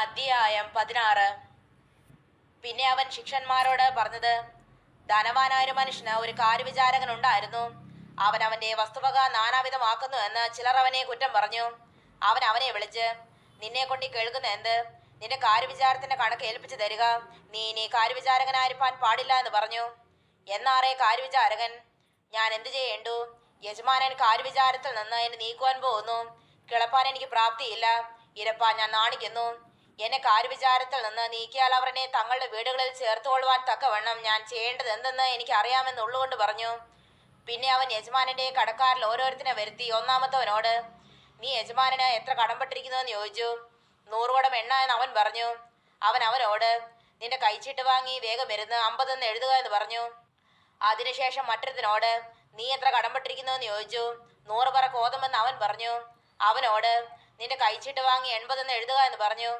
അധ്യായം പതിനാറ്. പിന്നെ അവൻ ശിക്ഷന്മാരോട് പറഞ്ഞത് ധനവാനായ മനുഷ്യന് ഒരു കാര്യവിചാരകൻ ഉണ്ടായിരുന്നു. അവൻ അവന്റെ വസ്തുവക നാനാവിധമാക്കുന്നു എന്ന് ചിലർ അവനെ കുറ്റം പറഞ്ഞു. അവൻ അവനെ വിളിച്ച് നിന്നെ കൊണ്ടി കേൾക്കുന്ന എന്ത്? നിന്റെ കാര്യവിചാരത്തിന്റെ കണക്ക് ഏൽപ്പിച്ചു തരിക. നീ ഇനി കാര്യവിചാരകനായിരിക്കാൻ പാടില്ല എന്ന് പറഞ്ഞു. എന്നാറേ കാര്യവിചാരകൻ ഞാൻ എന്തു ചെയ്യേണ്ടു? യജമാനൻ കാര്യവിചാരത്തിൽ നിന്ന് എന്നെ നീക്കുവാൻ പോകുന്നു. കിളപ്പാൻ എനിക്ക് പ്രാപ്തിയില്ല. ഇരപ്പാൻ ഞാൻ നാണിക്കുന്നു. എന്നെ കാര്യവിചാരത്തിൽ നിന്ന് നീക്കിയാൽ അവരനെ തങ്ങളുടെ വീടുകളിൽ ചേർത്തുകൊള്ളുവാൻ തക്കവണ്ണം ഞാൻ ചെയ്യേണ്ടത് എന്തെന്ന് എനിക്ക് അറിയാമെന്നുള്ളുകൊണ്ട് പറഞ്ഞു. പിന്നെ അവൻ യജമാനന്റെ കടക്കാരിൽ ഓരോരുത്തരെ വരുത്തി ഒന്നാമത്തവനോട് നീ യജമാനന് എത്ര കടംപെട്ടിരിക്കുന്നുവെന്ന് ചോദിച്ചു. നൂറുവടം എണ്ണ എന്ന് അവൻ പറഞ്ഞു. അവൻ അവനോട് നിന്റെ കൈച്ചീട്ട് വാങ്ങി വേഗം വരുന്ന് അമ്പതെന്ന് എഴുതുക എന്ന് പറഞ്ഞു. അതിനുശേഷം മറ്റൊരുത്തിനോട് നീ എത്ര കടംപെട്ടിരിക്കുന്നുവെന്ന് ചോദിച്ചു. നൂറ് പറ കോതമെന്ന് അവൻ പറഞ്ഞു. അവനോട് നിന്റെ കൈച്ചീട്ട് വാങ്ങി എൺപതെന്ന് എഴുതുക എന്ന് പറഞ്ഞു.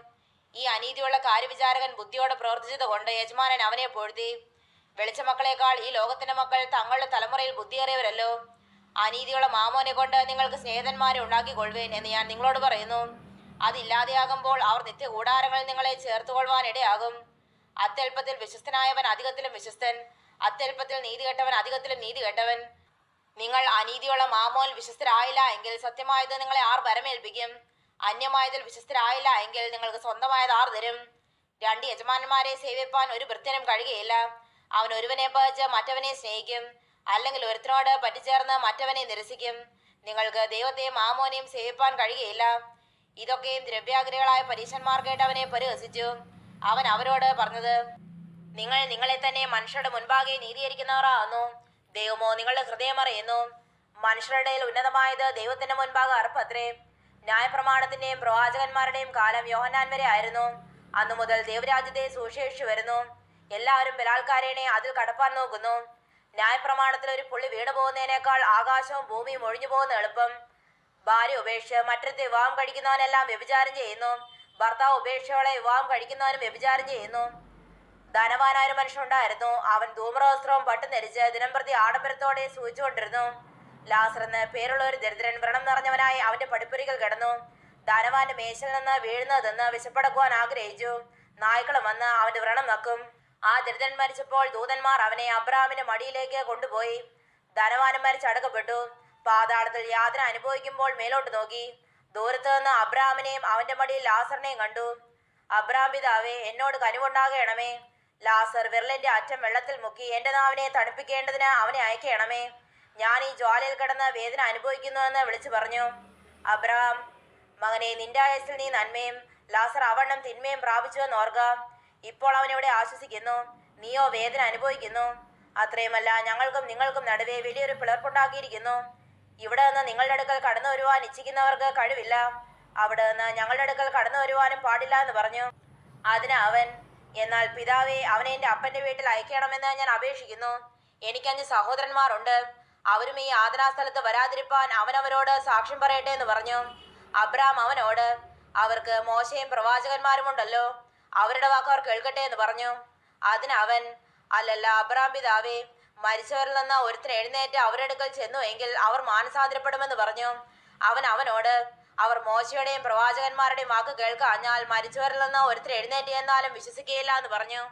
ഈ അനീതിയുള്ള കാര്യവിചാരകൻ ബുദ്ധിയോടെ പ്രവർത്തിച്ചത് കൊണ്ട് യജമാനൻ അവനെ പൊഴുതി. വെളിച്ചമക്കളെക്കാൾ ഈ ലോകത്തിന്റെ മക്കൾ തങ്ങളുടെ തലമുറയിൽ ബുദ്ധിയേറിയവരല്ലോ. അനീതിയുള്ള മാമോനെ കൊണ്ട് നിങ്ങൾക്ക് സ്നേഹിതന്മാരെ ഉണ്ടാക്കിക്കൊള്ളുവേൻ എന്ന് ഞാൻ നിങ്ങളോട് പറയുന്നു. അതില്ലാതെയാകുമ്പോൾ അവർ നിത്യ കൂടാരങ്ങളിൽ നിങ്ങളെ ചേർത്തുകൊള്ളുവാൻ ഇടയാകും. അത്യല്പത്തിൽ വിശ്വസ്തനായവൻ അധികത്തിലും വിശ്വസ്തൻ. അത്യല്പത്തിൽ നീതി കെട്ടവൻ അധികത്തിലും നീതി കെട്ടവൻ. നിങ്ങൾ അനീതിയുള്ള മാമോൽ വിശ്വസ്തരായില്ല എങ്കിൽ സത്യമായത് നിങ്ങളെ ആർ വരമേൽപ്പിക്കും? അന്യമായതിൽ വിശ്വസ്തരായില്ല എങ്കിൽ നിങ്ങൾക്ക് സ്വന്തമായത് ആർ തരും. രണ്ട് യജമാനന്മാരെ സേവിപ്പാൻ ഒരു വൃത്യനും കഴിയുകയില്ല. അവൻ ഒരുവനെ പകച്ച് മറ്റവനെ സ്നേഹിക്കും. അല്ലെങ്കിൽ ഒരുത്തനോട് പറ്റിച്ചേർന്ന് മറ്റവനെ നിരസിക്കും. നിങ്ങൾക്ക് ദൈവത്തെയും മാമോനെയും സേവിപ്പാൻ കഴിയുകയില്ല. ഇതൊക്കെയും ദ്രവ്യാഗ്രഹികളായ പരീക്ഷന്മാർ കേട്ടവനെ പരിഹസിച്ചു. അവൻ അവരോട് പറഞ്ഞത് നിങ്ങൾ നിങ്ങളെ തന്നെ മനുഷ്യരുടെ മുൻപാകെ നീതീകരിക്കുന്നവരാകുന്നു. ദൈവമോ നിങ്ങളുടെ ഹൃദയം അറിയുന്നു. മനുഷ്യരുടെ ഉന്നതമായത് ദൈവത്തിന്റെ മുൻപാകെ അർപ്പത്രേ ന്യായപ്രമാണത്തിന്റെയും പ്രവാചകന്മാരുടെയും കാലം യോഹന്നാൻ വരെ ആയിരുന്നു. അന്നു മുതൽ ദേവരാജ്യത്തെ സൂക്ഷിച്ചു വരുന്നു. എല്ലാവരും ബലാൽക്കാരനെ അതിൽ കടപ്പാൻ നോക്കുന്നു. ന്യായപ്രമാണത്തിൽ ഒരു പുള്ളി വീണു പോകുന്നതിനേക്കാൾ ആകാശവും ഭൂമിയും ഒഴിഞ്ഞു പോകുന്ന എളുപ്പം. ഭാര്യ ഉപേക്ഷിച്ച് മറ്റൊരുത്തെ വിവാഹം കഴിക്കുന്നവനെല്ലാം വ്യഭിചാരം ചെയ്യുന്നു. ഭർത്താവ് ഉപേക്ഷയോടെ വിവാഹം കഴിക്കുന്നവനും വ്യഭിചാരം ചെയ്യുന്നു. ധനവാനായ മനുഷ്യനുണ്ടായിരുന്നു അവൻ ധൂമ്രവസ്ത്രവും പട്ടുനരിച്ച് ദിനംപ്രതി ആഡംബരത്തോടെ സൂചിച്ചുകൊണ്ടിരുന്നു. ലാസർ എന്ന് പേരുള്ള ഒരു ദരിദ്രൻ വ്രണം നിറഞ്ഞവനായി അവന്റെ പടിപ്പുരികൾ കിടന്നു. ധനവാന്റെ മേശയിൽ നിന്ന് വീഴുന്നതെന്ന് വിശപ്പടക്കുവാൻ ആഗ്രഹിച്ചു. നായ്ക്കളും വന്ന് അവന്റെ വ്രണം നക്കും. ആ ദരിദ്രൻ മരിച്ചപ്പോൾ ദൂതന്മാർ അവനെ അബ്രാമിന്റെ മടിയിലേക്ക് കൊണ്ടുപോയി. ധനവാനും മരിച്ചടക്കപ്പെട്ടു പാതാളത്തിൽ യാത്ര അനുഭവിക്കുമ്പോൾ മേലോട്ട് നോക്കി. ദൂരത്ത് നിന്ന് അബ്രാമിനെയും അവന്റെ മടിയിൽ ലാസറിനെയും കണ്ടു. അബ്രാം പിതാവേ എന്നോട് കനിവുണ്ടാകണമേ. ലാസർ വിരലിന്റെ അറ്റം വെള്ളത്തിൽ മുക്കി എന്റെ നാവിനെ തണുപ്പിക്കേണ്ടതിന് അവനെ അയക്കണമേ. ഞാൻ ഈ ജ്വാലയിൽ കിടന്ന് വേദന അനുഭവിക്കുന്നു എന്ന് വിളിച്ചു പറഞ്ഞു. അബ്രഹാം മകനെ നിന്റെ ആയസിൽ നീ നന്മയും ലാസർ അവണ്ണം തിന്മയും പ്രാപിച്ചുവെന്ന് ഓർക്ക. ഇപ്പോൾ അവൻ ഇവിടെ ആശ്വസിക്കുന്നു. നീയോ വേദന അനുഭവിക്കുന്നു. അത്രയുമല്ല ഞങ്ങൾക്കും നിങ്ങൾക്കും നടുവെ വലിയൊരു പിളർപ്പുണ്ടാക്കിയിരിക്കുന്നു. ഇവിടെ നിന്ന് നിങ്ങളുടെ അടുക്കൽ കടന്നു വരുവാൻ ഇച്ഛിക്കുന്നവർക്ക് കഴിവില്ല. അവിടെ നിന്ന് ഞങ്ങളുടെ അടുക്കൽ കടന്നു വരുവാനും പാടില്ല എന്ന് പറഞ്ഞു. അതിന് അവൻ എന്നാൽ പിതാവെ അവനെ എന്റെ അപ്പന്റെ വീട്ടിൽ അയക്കണമെന്ന് ഞാൻ അപേക്ഷിക്കുന്നു. എനിക്കഞ്ച് സഹോദരന്മാരുണ്ട്. അവരും ഈ ആദനാസ്ഥലത്ത് വരാതിരിപ്പാൻ അവനവരോട് സാക്ഷ്യം പറയട്ടെ എന്ന് പറഞ്ഞു. അബ്രാം അവനോട് അവർക്ക് മോശയും പ്രവാചകന്മാരുമുണ്ടല്ലോ. അവരുടെ വാക്ക് അവർ കേൾക്കട്ടെ എന്ന് പറഞ്ഞു. അതിന് അവൻ അല്ലല്ല അബ്രാം പിതാവേ മരിച്ചവരിൽ നിന്ന് ഒരുത്തിന് എഴുന്നേറ്റ് അവരെടുക്കൽ ചെന്നു എങ്കിൽ അവർ മാനസാന്തരപ്പെടുമെന്ന് പറഞ്ഞു. അവൻ അവനോട് അവർ മോശയുടെയും പ്രവാചകന്മാരുടെയും വാക്ക് കേൾക്കാഞ്ഞാൽ മരിച്ചവരിൽ നിന്ന് ഒരുത്തിന് എഴുന്നേറ്റ് എന്നാലും വിശ്വസിക്കുകയില്ല എന്ന് പറഞ്ഞു.